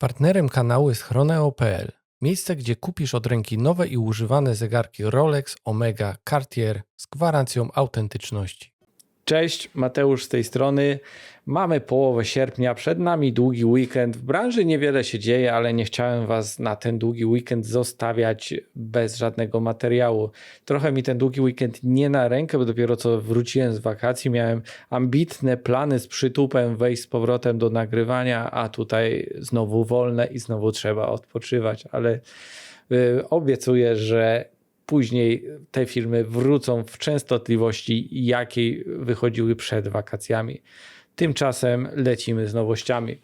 Partnerem kanału jest Chroneo.pl, miejsce gdzie kupisz od ręki nowe i używane zegarki Rolex, Omega, Cartier z gwarancją autentyczności. Cześć, Mateusz z tej strony. Mamy połowę sierpnia, przed nami długi weekend. W branży niewiele się dzieje, ale nie chciałem Was na ten długi weekend zostawiać bez żadnego materiału. Trochę mi ten długi weekend nie na rękę, bo dopiero co wróciłem z wakacji. Miałem ambitne plany z przytupem wejść z powrotem do nagrywania, a tutaj znowu wolne i znowu trzeba odpoczywać, ale yy, obiecuję, że później te filmy wrócą w częstotliwości, jakiej wychodziły przed wakacjami. Tymczasem lecimy z nowościami.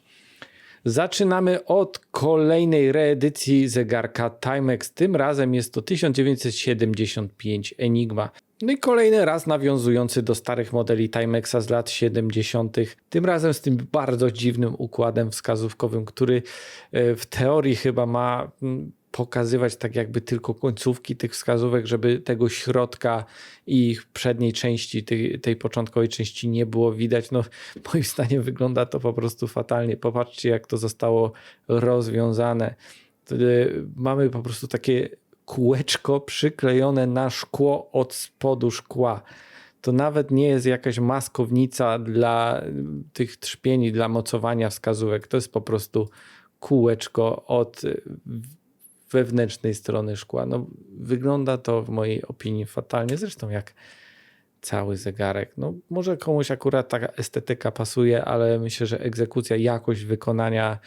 Zaczynamy od kolejnej reedycji zegarka Timex. Tym razem jest to 1975 Enigma. No i kolejny raz nawiązujący do starych modeli Timexa z lat 70. Tym razem z tym bardzo dziwnym układem wskazówkowym, który e, w teorii chyba ma mm, pokazywać tak jakby tylko końcówki tych wskazówek, żeby tego środka i przedniej części, tej, tej początkowej części nie było widać. No, moim zdaniem wygląda to po prostu fatalnie. Popatrzcie, jak to zostało rozwiązane. Mamy po prostu takie kółeczko przyklejone na szkło od spodu szkła. To nawet nie jest jakaś maskownica dla tych trzpieni, dla mocowania wskazówek. To jest po prostu kółeczko od wewnętrznej strony szkła. No, wygląda to w mojej opinii fatalnie, zresztą jak cały zegarek. No, może komuś akurat taka estetyka pasuje, ale myślę, że egzekucja, jakość wykonania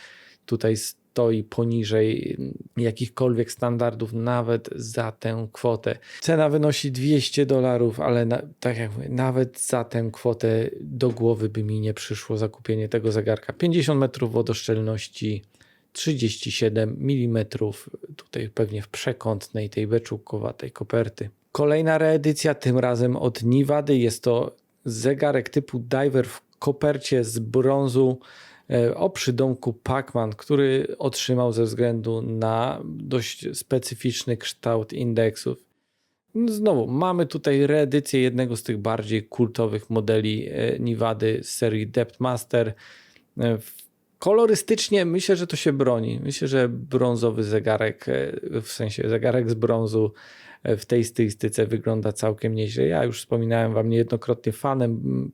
tutaj stoi poniżej jakichkolwiek standardów, nawet za tę kwotę. Cena wynosi 200 dolarów, ale na, tak jak mówię, nawet za tę kwotę do głowy by mi nie przyszło zakupienie tego zegarka. 50 metrów wodoszczelności, 37 mm, tutaj pewnie w przekątnej tej beczułkowatej koperty. Kolejna reedycja, tym razem od Nivady. Jest to zegarek typu diver w kopercie z brązu e, o przydomku Pacman, który otrzymał ze względu na dość specyficzny kształt indeksów. Znowu, mamy tutaj reedycję jednego z tych bardziej kultowych modeli e, Nivady z serii Depth Master e, w Kolorystycznie myślę, że to się broni. Myślę, że brązowy zegarek, e, w sensie zegarek z brązu e, w tej stylistyce wygląda całkiem nieźle. Ja już wspominałem Wam niejednokrotnie fanem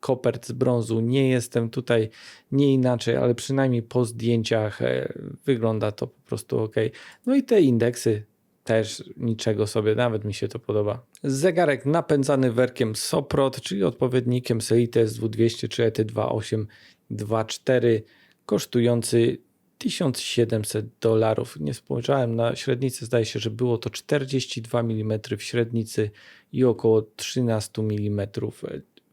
kopert z brązu. Nie jestem tutaj nie inaczej, ale przynajmniej po zdjęciach e, wygląda to po prostu ok. No i te indeksy też niczego sobie, nawet mi się to podoba. Zegarek napędzany werkiem Soprot, czyli odpowiednikiem Seites 200 czy ET 2824 kosztujący 1700 dolarów. Nie spojrzałem na średnicę, zdaje się, że było to 42 mm w średnicy i około 13 mm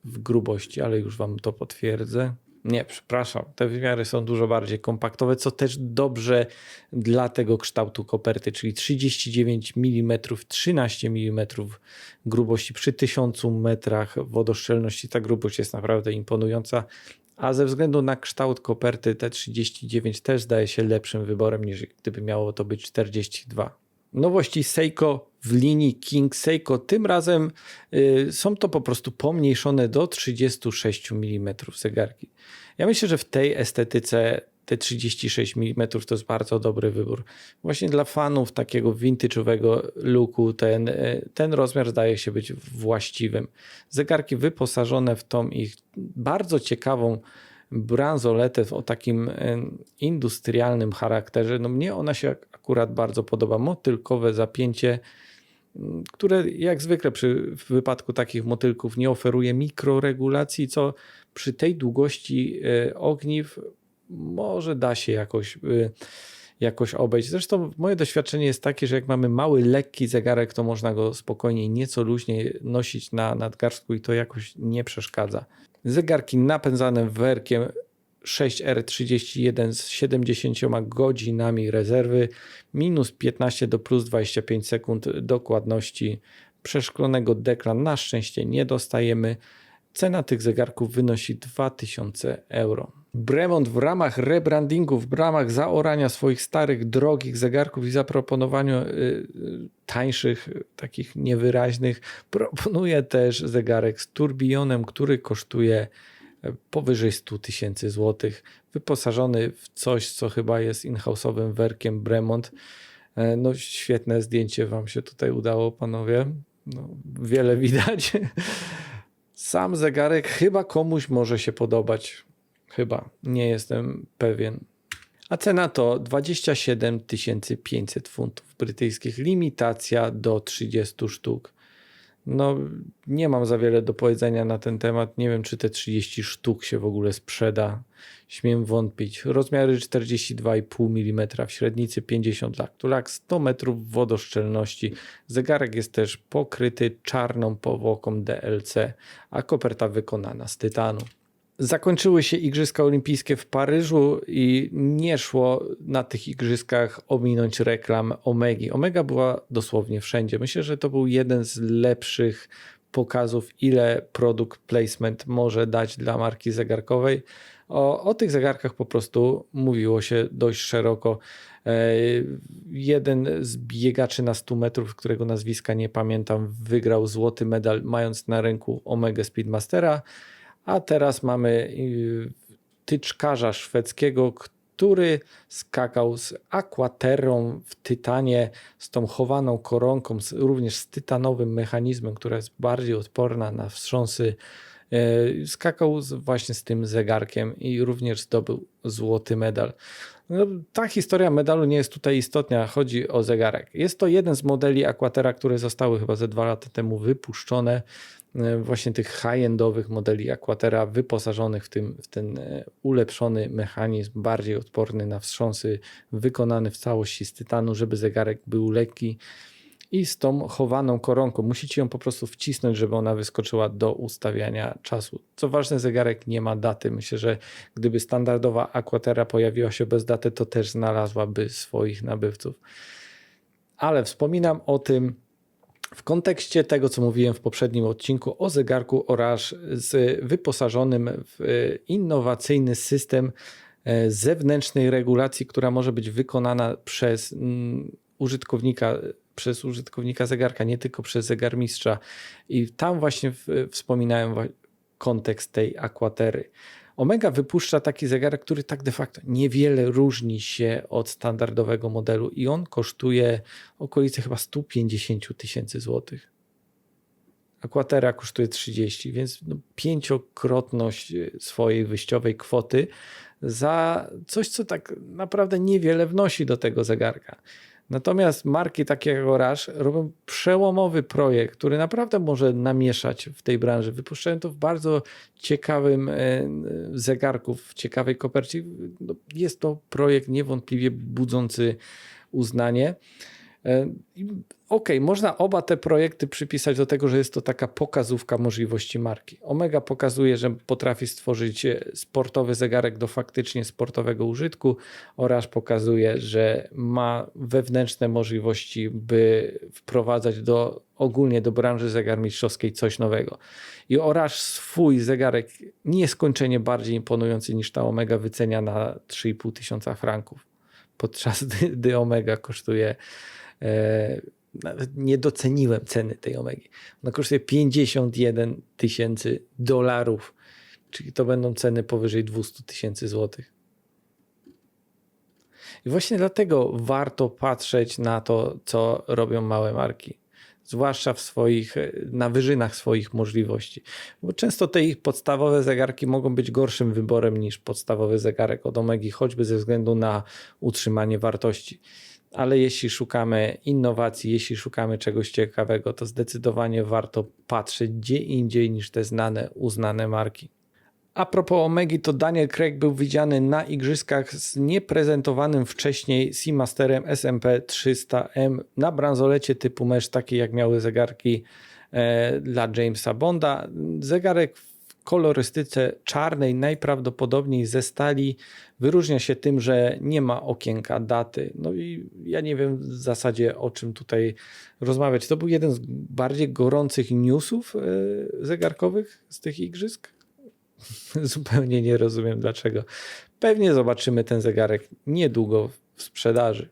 w grubości, ale już Wam to potwierdzę. Nie, przepraszam, te wymiary są dużo bardziej kompaktowe, co też dobrze dla tego kształtu koperty, czyli 39 mm, 13 mm grubości przy 1000 metrach wodoszczelności. Ta grubość jest naprawdę imponująca a ze względu na kształt koperty T39 też zdaje się lepszym wyborem niż gdyby miało to być 42. Nowości Seiko w linii King Seiko. Tym razem y, są to po prostu pomniejszone do 36 mm zegarki. Ja myślę, że w tej estetyce te 36 mm to jest bardzo dobry wybór. Właśnie dla fanów takiego vintage'owego looku ten, e, ten rozmiar zdaje się być właściwym. Zegarki wyposażone w tą ich bardzo ciekawą bransoletę o takim e, industrialnym charakterze. No mnie ona się akurat bardzo podoba. Motylkowe zapięcie, które jak zwykle przy, w wypadku takich motylków nie oferuje mikroregulacji, co przy tej długości e, ogniw może da się jakoś, y, jakoś obejść. Zresztą moje doświadczenie jest takie, że jak mamy mały, lekki zegarek, to można go spokojnie, nieco luźniej nosić na nadgarstku i to jakoś nie przeszkadza. Zegarki napędzane werkiem 6R31 z 70 godzinami rezerwy, minus 15 do plus 25 sekund dokładności. Przeszklonego dekla na szczęście nie dostajemy. Cena tych zegarków wynosi 2000 euro. Bremont w ramach rebrandingu, w ramach zaorania swoich starych, drogich zegarków i zaproponowaniu y, y, tańszych, takich niewyraźnych, proponuje też zegarek z turbionem, który kosztuje e, powyżej 100 tysięcy złotych. wyposażony w coś, co chyba jest in-house'owym werkiem Bremont. E, No świetne zdjęcie wam się tutaj udało, panowie. No, wiele widać. Sam zegarek chyba komuś może się podobać. Chyba, nie jestem pewien. A cena to 27 500 funtów brytyjskich. Limitacja do 30 sztuk. No, nie mam za wiele do powiedzenia na ten temat. Nie wiem, czy te 30 sztuk się w ogóle sprzeda. Śmiem wątpić. Rozmiary 42,5 mm, w średnicy 50 lak. Tu lak 100 metrów wodoszczelności. Zegarek jest też pokryty czarną powłoką DLC, a koperta wykonana z tytanu. Zakończyły się Igrzyska Olimpijskie w Paryżu i nie szło na tych igrzyskach ominąć reklam Omegi. Omega była dosłownie wszędzie. Myślę, że to był jeden z lepszych pokazów, ile produkt placement może dać dla marki zegarkowej. O, o tych zegarkach po prostu mówiło się dość szeroko. E, Jeden z biegaczy na 100 metrów, którego nazwiska nie pamiętam, wygrał złoty medal, mając na ręku Omega Speedmastera. A teraz mamy y, tyczkarza szwedzkiego, który skakał z aquaterą w tytanie, z tą chowaną koronką, z, również z tytanowym mechanizmem, która jest bardziej odporna na wstrząsy. E, Skakał z, właśnie z tym zegarkiem i również zdobył złoty medal. No, ta historia medalu nie jest tutaj istotna, chodzi o zegarek. Jest to jeden z modeli Aquatera, które zostały chyba ze dwa lata temu wypuszczone e, właśnie tych high-endowych modeli Aquatera wyposażonych w, tym, w ten e, ulepszony mechanizm, bardziej odporny na wstrząsy, wykonany w całości z tytanu, żeby zegarek był lekki i z tą chowaną koronką. Musicie ją po prostu wcisnąć, żeby ona wyskoczyła do ustawiania czasu. Co ważne, zegarek nie ma daty. Myślę, że gdyby standardowa Aquatera pojawiła się bez daty, to też znalazłaby swoich nabywców. Ale wspominam o tym w kontekście tego, co mówiłem w poprzednim odcinku o zegarku oraz z wyposażonym w innowacyjny system e, zewnętrznej regulacji, która może być wykonana przez mm, użytkownika, przez użytkownika zegarka, nie tylko przez zegarmistrza. I tam właśnie wspominałem kontekst tej Aquatery. Omega wypuszcza taki zegarek, który tak de facto niewiele różni się od standardowego modelu i on kosztuje okolice chyba 150 tysięcy złotych. Aquatera kosztuje 30, więc no pięciokrotność swojej wyjściowej kwoty za coś, co tak naprawdę niewiele wnosi do tego zegarka. Natomiast marki takie jak robią przełomowy projekt, który naprawdę może namieszać w tej branży. Wypuszczają to w bardzo ciekawym e, zegarku, w ciekawej kopercie. No, Jest to projekt niewątpliwie budzący uznanie. E, Okej, można oba te projekty przypisać do tego, że jest to taka pokazówka możliwości marki. Omega pokazuje, że potrafi stworzyć e, sportowy zegarek do faktycznie sportowego użytku oraz pokazuje, że ma wewnętrzne możliwości, by wprowadzać do ogólnie do branży zegarmistrzowskiej coś nowego. I Oraż swój zegarek nieskończenie bardziej imponujący niż ta Omega wycenia na 3,5 tysiąca franków, podczas gdy, Omega kosztuje nawet nie doceniłem ceny tej Omegi. Ona kosztuje 51 tysięcy dolarów, czyli to będą ceny powyżej 200 tysięcy złotych. I właśnie dlatego warto patrzeć na to, co robią małe marki. Zwłaszcza w swoich, na wyżynach swoich możliwości. Bo często te ich podstawowe zegarki mogą być gorszym wyborem niż podstawowy zegarek od Omegi, choćby ze względu na utrzymanie wartości ale jeśli szukamy innowacji, jeśli szukamy czegoś ciekawego, to zdecydowanie warto patrzeć gdzie indziej niż te znane, uznane marki. A propos Omegi, to Daniel Craig był widziany na igrzyskach z nieprezentowanym wcześniej Seamasterem SMP300M na bransolecie typu mesh, takie jak miały zegarki e, dla Jamesa Bonda. Zegarek kolorystyce czarnej, najprawdopodobniej ze stali, wyróżnia się tym, że nie ma okienka daty. No i ja nie wiem w zasadzie o czym tutaj rozmawiać. To był jeden z bardziej gorących newsów e, zegarkowych z tych igrzysk. Zupełnie nie rozumiem dlaczego. Pewnie zobaczymy ten zegarek niedługo w sprzedaży.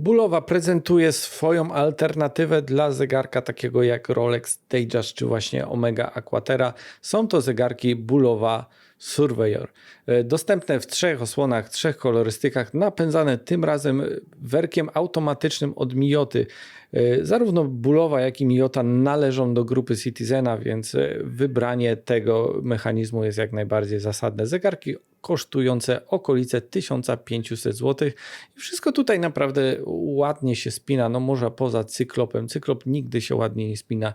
Bulowa prezentuje swoją alternatywę dla zegarka takiego jak Rolex Datejust czy właśnie Omega Aquatera. Są to zegarki Bulowa Surveyor. E, Dostępne w trzech osłonach, trzech kolorystykach, napędzane tym razem werkiem automatycznym od Mijoty. E, Zarówno Bulowa, jak i Mijota należą do grupy Citizena, więc e, wybranie tego mechanizmu jest jak najbardziej zasadne. Zegarki kosztujące okolice 1500 zł. I wszystko tutaj naprawdę ładnie się spina, no może poza cyklopem. Cyklop nigdy się ładnie nie spina.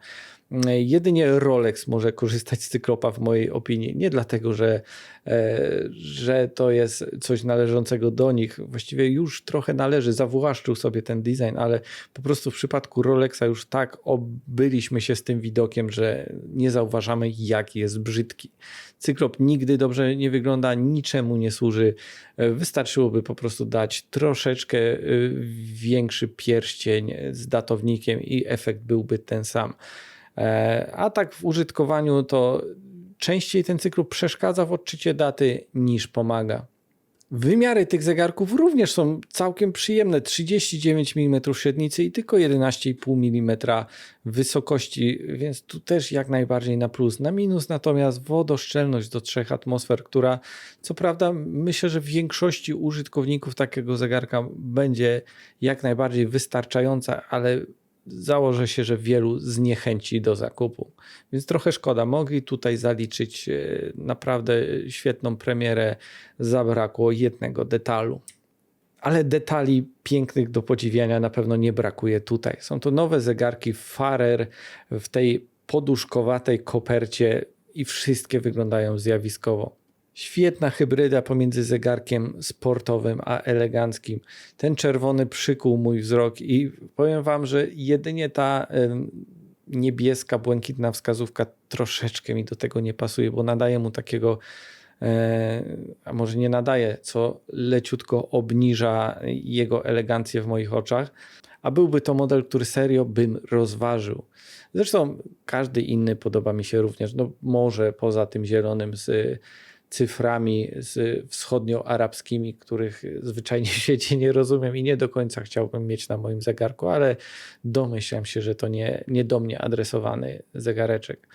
E, Jedynie Rolex może korzystać z cyklopa w mojej opinii. Nie dlatego, że, e, że to jest coś należącego do nich. Właściwie już trochę należy, zawłaszczył sobie ten design, ale po prostu w przypadku Rolexa już tak obyliśmy się z tym widokiem, że nie zauważamy jaki jest brzydki. Cyklop nigdy dobrze nie wygląda, niczemu nie służy. Wystarczyłoby po prostu dać troszeczkę e, większy pierścień z datownikiem i efekt byłby ten sam. E, A tak w użytkowaniu to częściej ten cykl przeszkadza w odczycie daty niż pomaga. Wymiary tych zegarków również są całkiem przyjemne. 39 mm średnicy i tylko 11,5 mm wysokości, więc tu też jak najbardziej na plus. Na minus natomiast wodoszczelność do 3 atmosfer, która co prawda myślę, że w większości użytkowników takiego zegarka będzie jak najbardziej wystarczająca, ale założę się, że wielu zniechęci do zakupu. Więc trochę szkoda. Mogli tutaj zaliczyć e, naprawdę świetną premierę. Zabrakło jednego detalu. Ale detali pięknych do podziwiania na pewno nie brakuje tutaj. Są to nowe zegarki Farer w tej poduszkowatej kopercie i wszystkie wyglądają zjawiskowo. Świetna hybryda pomiędzy zegarkiem sportowym a eleganckim. Ten czerwony przykuł mój wzrok i powiem wam, że jedynie ta niebieska, błękitna wskazówka troszeczkę mi do tego nie pasuje, bo nadaje mu takiego, e, a może nie nadaje, co leciutko obniża jego elegancję w moich oczach. A byłby to model, który serio bym rozważył. Zresztą każdy inny podoba mi się również. No może poza tym zielonym z cyframi z wschodnioarabskimi, których zwyczajnie w świecie nie rozumiem i nie do końca chciałbym mieć na moim zegarku, ale domyślam się, że to nie, nie do mnie adresowany zegareczek.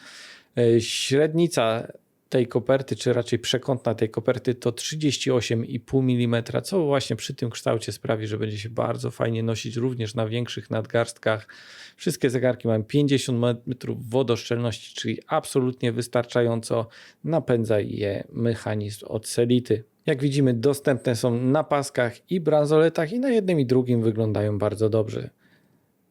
E, Średnica tej koperty, czy raczej przekątna tej koperty to 38,5 mm, co właśnie przy tym kształcie sprawi, że będzie się bardzo fajnie nosić również na większych nadgarstkach. Wszystkie zegarki mają 50 metrów wodoszczelności, czyli absolutnie wystarczająco napędza je mechanizm od Selity. Jak widzimy, dostępne są na paskach i bransoletach i na jednym i drugim wyglądają bardzo dobrze.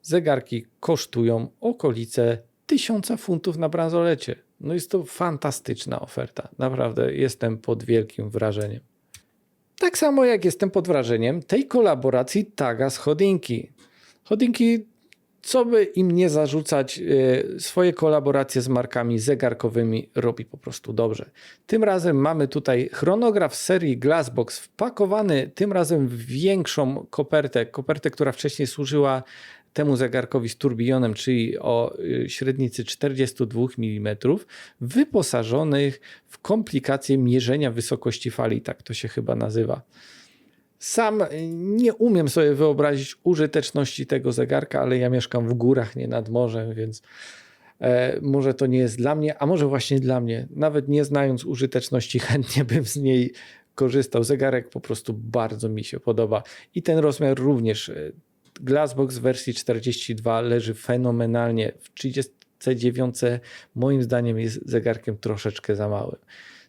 Zegarki kosztują okolice 1000 funtów na bransolecie. No jest to fantastyczna oferta. Naprawdę jestem pod wielkim wrażeniem. Tak samo jak jestem pod wrażeniem tej kolaboracji Taga z Hodinki. Hodinki, co by im nie zarzucać, e, swoje kolaboracje z markami zegarkowymi robi po prostu dobrze. Tym razem mamy tutaj chronograf serii Glassbox wpakowany tym razem w większą kopertę, kopertę, która wcześniej służyła temu zegarkowi z turbionem, czyli o y, średnicy 42 mm, wyposażonych w komplikacje mierzenia wysokości fali, tak to się chyba nazywa. Sam y, nie umiem sobie wyobrazić użyteczności tego zegarka, ale ja mieszkam w górach, nie nad morzem, więc e, może to nie jest dla mnie, a może właśnie dla mnie. Nawet nie znając użyteczności, chętnie bym z niej korzystał. Zegarek po prostu bardzo mi się podoba i ten rozmiar również. Glassbox w wersji 42 leży fenomenalnie. W 39 moim zdaniem jest zegarkiem troszeczkę za małym.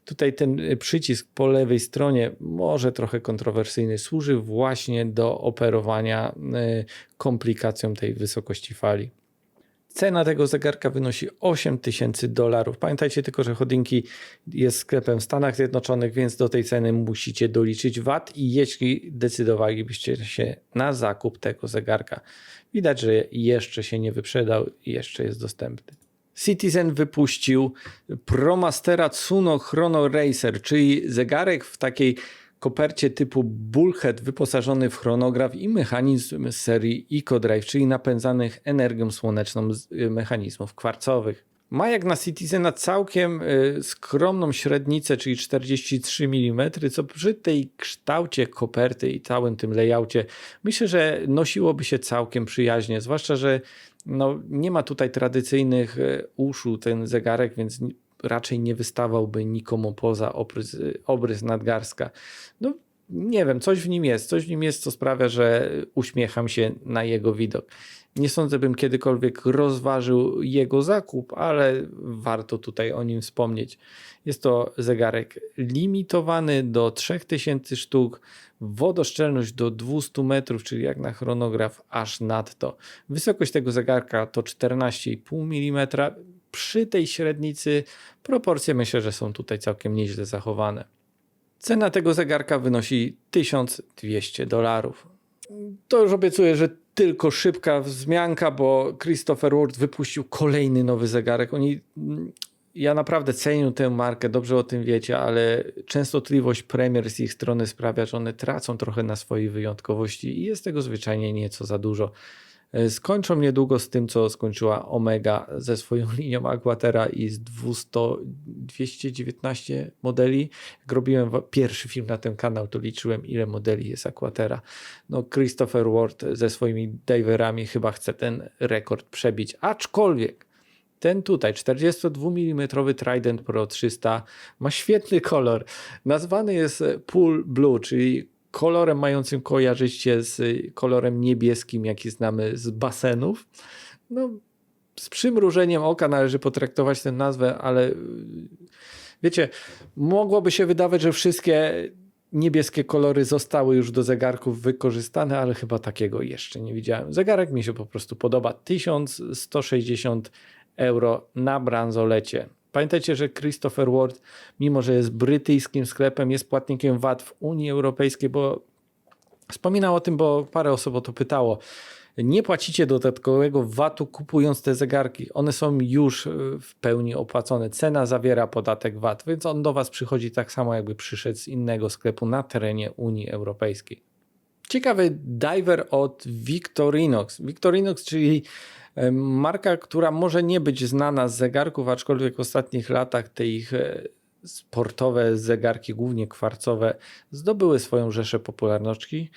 Tutaj ten y, przycisk po lewej stronie, może trochę kontrowersyjny, służy właśnie do operowania y, komplikacją tej wysokości fali. Cena tego zegarka wynosi 8000 dolarów. Pamiętajcie tylko, że Hodinki jest sklepem w Stanach Zjednoczonych, więc do tej ceny musicie doliczyć VAT i jeśli decydowalibyście się na zakup tego zegarka, widać, że jeszcze się nie wyprzedał i jeszcze jest dostępny. Citizen wypuścił Promastera Tsuno Chrono Racer, czyli zegarek w takiej kopercie typu Bullhead wyposażony w chronograf i mechanizm serii EcoDrive, czyli napędzanych energią słoneczną z y, mechanizmów kwarcowych. Ma jak na Citizena całkiem y, skromną średnicę, czyli 43 mm, co przy tej kształcie koperty i całym tym layoutie myślę, że nosiłoby się całkiem przyjaźnie, zwłaszcza, że no, nie ma tutaj tradycyjnych y, uszu ten zegarek, więc raczej nie wystawałby nikomu poza obrys, obrys. No nie wiem, coś w nim jest, coś w nim jest, co sprawia, że uśmiecham się na jego widok. Nie sądzę, bym kiedykolwiek rozważył jego zakup, ale warto tutaj o nim wspomnieć. Jest to zegarek limitowany do 3000 sztuk, wodoszczelność do 200 metrów, czyli jak na chronograf aż nadto. Wysokość tego zegarka to 14,5 mm. Przy tej średnicy proporcje myślę, że są tutaj całkiem nieźle zachowane. Cena tego zegarka wynosi 1200 dolarów. To już obiecuję, że tylko szybka wzmianka, bo Christopher Ward wypuścił kolejny nowy zegarek. Oni, ja naprawdę cenię tę markę, dobrze o tym wiecie, ale częstotliwość premier z ich strony sprawia, że one tracą trochę na swojej wyjątkowości i jest tego zwyczajnie nieco za dużo. E, skończą niedługo z tym, co skończyła Omega ze swoją linią Aquatera i z 200, 219 modeli. Jak robiłem pierwszy film na ten kanał, to liczyłem, ile modeli jest Aquatera. No, Christopher Ward ze swoimi diverami chyba chce ten rekord przebić. Aczkolwiek ten tutaj, 42 mm Trident Pro 300, ma świetny kolor. Nazwany jest Pool Blue, czyli kolorem mającym kojarzyć się z kolorem niebieskim, jaki znamy z basenów. No, z przymrużeniem oka należy potraktować tę nazwę, ale wiecie, mogłoby się wydawać, że wszystkie niebieskie kolory zostały już do zegarków wykorzystane, ale chyba takiego jeszcze nie widziałem. Zegarek mi się po prostu podoba. 1160 euro na bransolecie. Pamiętajcie, że Christopher Ward, mimo że jest brytyjskim sklepem, jest płatnikiem VAT w Unii Europejskiej, bo wspominał o tym, bo parę osób o to pytało. Nie płacicie dodatkowego VAT-u kupując te zegarki. One są już e, w pełni opłacone. Cena zawiera podatek VAT, więc on do Was przychodzi tak samo, jakby przyszedł z innego sklepu na terenie Unii Europejskiej. Ciekawy diver od Victorinox. Victorinox, czyli Marka, która może nie być znana z zegarków, aczkolwiek w ostatnich latach te ich e, sportowe zegarki, głównie kwarcowe, zdobyły swoją rzeszę popularności.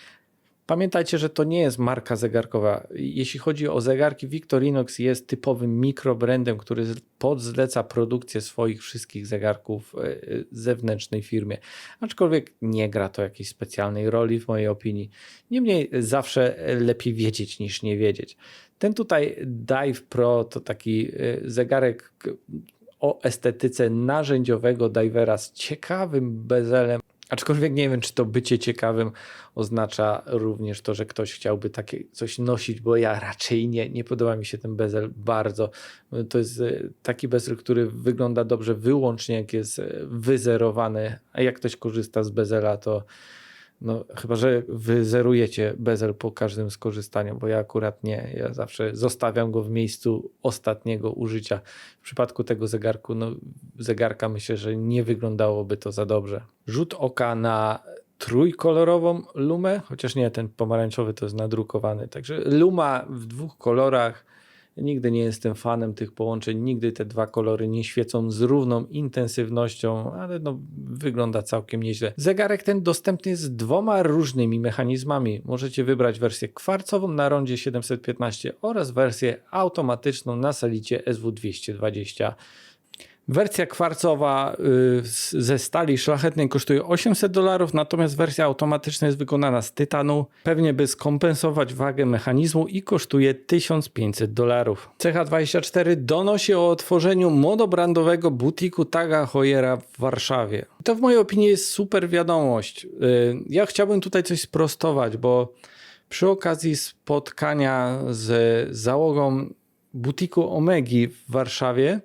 Pamiętajcie, że to nie jest marka zegarkowa. Jeśli chodzi o zegarki, Victorinox jest typowym mikrobrandem, który podzleca produkcję swoich wszystkich zegarków e, zewnętrznej firmie. Aczkolwiek nie gra to jakiejś specjalnej roli w mojej opinii. Niemniej zawsze lepiej wiedzieć niż nie wiedzieć. Ten tutaj Dive Pro to taki y, zegarek o estetyce narzędziowego divera z ciekawym bezelem. Aczkolwiek nie wiem, czy to bycie ciekawym oznacza również to, że ktoś chciałby takie coś nosić, bo ja raczej nie. Nie podoba mi się ten bezel bardzo. To jest y, taki bezel, który wygląda dobrze wyłącznie jak jest y, wyzerowany, a jak ktoś korzysta z bezela, to no, chyba, że wy zerujecie bezel po każdym skorzystaniu, bo ja akurat nie. Ja zawsze zostawiam go w miejscu ostatniego użycia. W przypadku tego zegarku, no, zegarka myślę, że nie wyglądałoby to za dobrze. Rzut oka na trójkolorową lumę, chociaż nie, ten pomarańczowy to jest nadrukowany. Także luma w dwóch kolorach Nigdy nie jestem fanem tych połączeń, nigdy te dwa kolory nie świecą z równą intensywnością, ale no, wygląda całkiem nieźle. Zegarek ten dostępny jest z dwoma różnymi mechanizmami. Możecie wybrać wersję kwarcową na rondzie 715 oraz wersję automatyczną na salicie SW220. Wersja kwarcowa y, ze stali szlachetnej kosztuje 800 dolarów, natomiast wersja automatyczna jest wykonana z tytanu, pewnie by skompensować wagę mechanizmu i kosztuje 1500 dolarów. CH24 donosi o otworzeniu monobrandowego butiku Taga Heuera w Warszawie. To w mojej opinii jest super wiadomość. Y, ja chciałbym tutaj coś sprostować, bo przy okazji spotkania z załogą butiku Omegi w Warszawie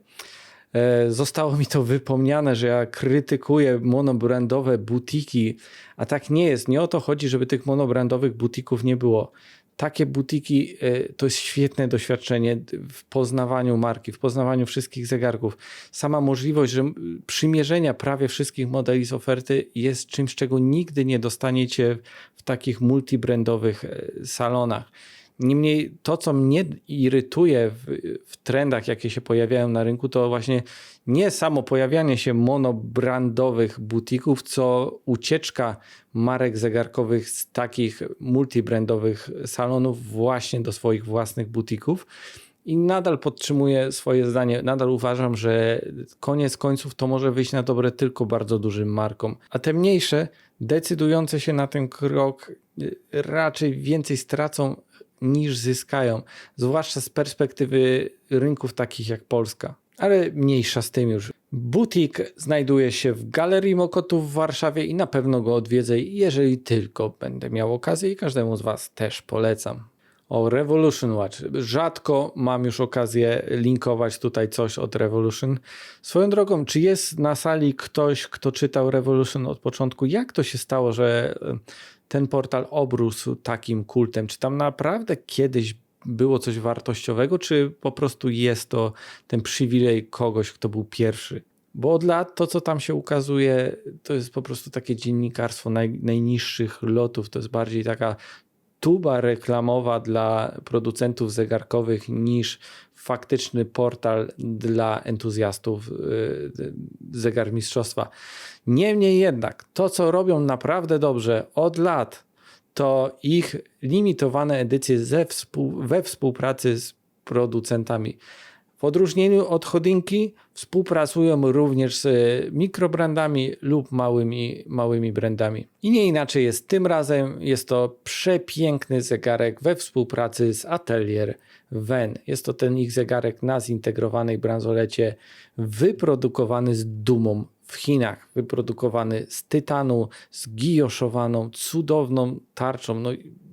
zostało mi to wypomniane, że ja krytykuję monobrandowe butiki, a tak nie jest. Nie o to chodzi, żeby tych monobrandowych butików nie było. Takie butiki e, to jest świetne doświadczenie w poznawaniu marki, w poznawaniu wszystkich zegarków. Sama możliwość, że przymierzenia prawie wszystkich modeli z oferty jest czymś, czego nigdy nie dostaniecie w takich multibrandowych e, salonach. Niemniej to, co mnie irytuje w, w, trendach, jakie się pojawiają na rynku, to właśnie nie samo pojawianie się monobrandowych butików, co ucieczka marek zegarkowych z takich multibrandowych salonów właśnie do swoich własnych butików. i nadal podtrzymuję swoje zdanie. Nadal uważam, że koniec końców to może wyjść na dobre tylko bardzo dużym markom, a te mniejsze, decydujące się na ten krok, y, raczej więcej stracą niż zyskają, zwłaszcza z perspektywy rynków takich jak Polska. Ale mniejsza z tym już. Butik znajduje się w Galerii Mokotów w Warszawie i na pewno go odwiedzę, jeżeli tylko będę miał okazję i każdemu z Was też polecam. O Revolution Watch. Rzadko mam już okazję linkować tutaj coś od Revolution. Swoją drogą, czy jest na sali ktoś, kto czytał Revolution od początku? Jak to się stało, że ten portal obrósł takim kultem? Czy tam naprawdę kiedyś było coś wartościowego, czy po prostu jest to ten przywilej kogoś, kto był pierwszy? Bo od lat to, co tam się ukazuje, to jest po prostu takie dziennikarstwo naj, najniższych lotów. To jest bardziej taka tuba reklamowa dla producentów zegarkowych niż faktyczny portal dla entuzjastów yy, zegarmistrzostwa. Niemniej jednak, to co robią naprawdę dobrze od lat, to ich limitowane edycje ze współ, we współpracy z producentami. W odróżnieniu od Chodinki współpracują również z mikrobrandami lub małymi, małymi brandami. I nie inaczej jest tym razem. Jest to przepiękny zegarek we współpracy z Atelier Ven. Jest to ten ich zegarek na zintegrowanej bransolecie, wyprodukowany z dumą w Chinach, wyprodukowany z tytanu, zgijoszowaną, cudowną tarczą. No,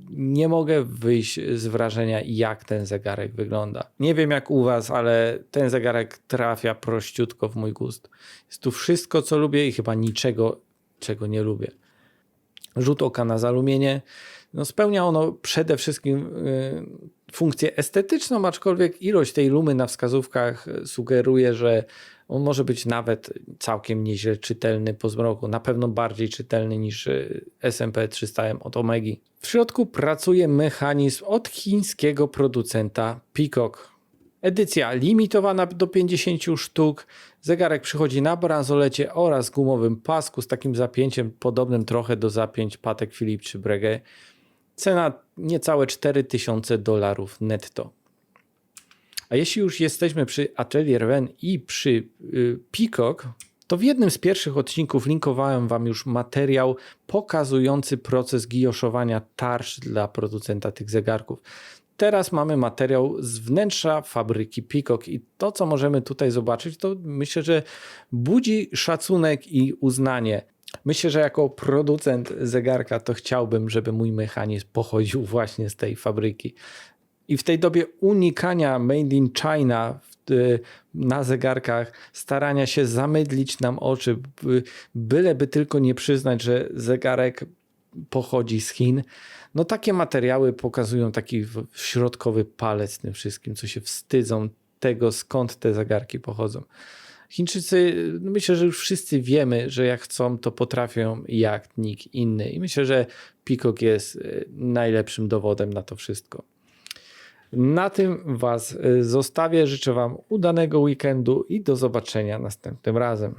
nie mogę wyjść z wrażenia, jak ten zegarek wygląda. Nie wiem jak u Was, ale ten zegarek trafia prościutko w mój gust. Jest tu wszystko, co lubię i chyba niczego, czego nie lubię. Rzut oka na zalumienie. No, spełnia ono przede wszystkim y, funkcję estetyczną, aczkolwiek ilość tej lumy na wskazówkach sugeruje, że on może być nawet całkiem nieźle czytelny po zmroku. Na pewno bardziej czytelny niż y, SMP 300M od Omegi. W środku pracuje mechanizm od chińskiego producenta Peacock. Edycja limitowana do 50 sztuk. Zegarek przychodzi na bransolecie oraz gumowym pasku z takim zapięciem podobnym trochę do zapięć Patek Philippe czy Breguet. Cena niecałe 4000 dolarów netto. A jeśli już jesteśmy przy Atelier Ven i przy y, Peacock, to w jednym z pierwszych odcinków linkowałem Wam już materiał pokazujący proces gijoszowania tarcz dla producenta tych zegarków. Teraz mamy materiał z wnętrza fabryki Peacock i to, co możemy tutaj zobaczyć, to myślę, że budzi szacunek i uznanie. Myślę, że jako producent zegarka to chciałbym, żeby mój mechanizm pochodził właśnie z tej fabryki. I w tej dobie unikania made in China y, na zegarkach, starania się zamydlić nam oczy, byleby tylko nie przyznać, że zegarek pochodzi z Chin. No takie materiały pokazują taki środkowy palec tym wszystkim, co się wstydzą tego, skąd te zegarki pochodzą. Chińczycy, no myślę, że już wszyscy wiemy, że jak chcą, to potrafią jak nikt inny. I myślę, że Peacock jest y, najlepszym dowodem na to wszystko. Na tym Was y, zostawię. Życzę Wam udanego weekendu i do zobaczenia następnym razem.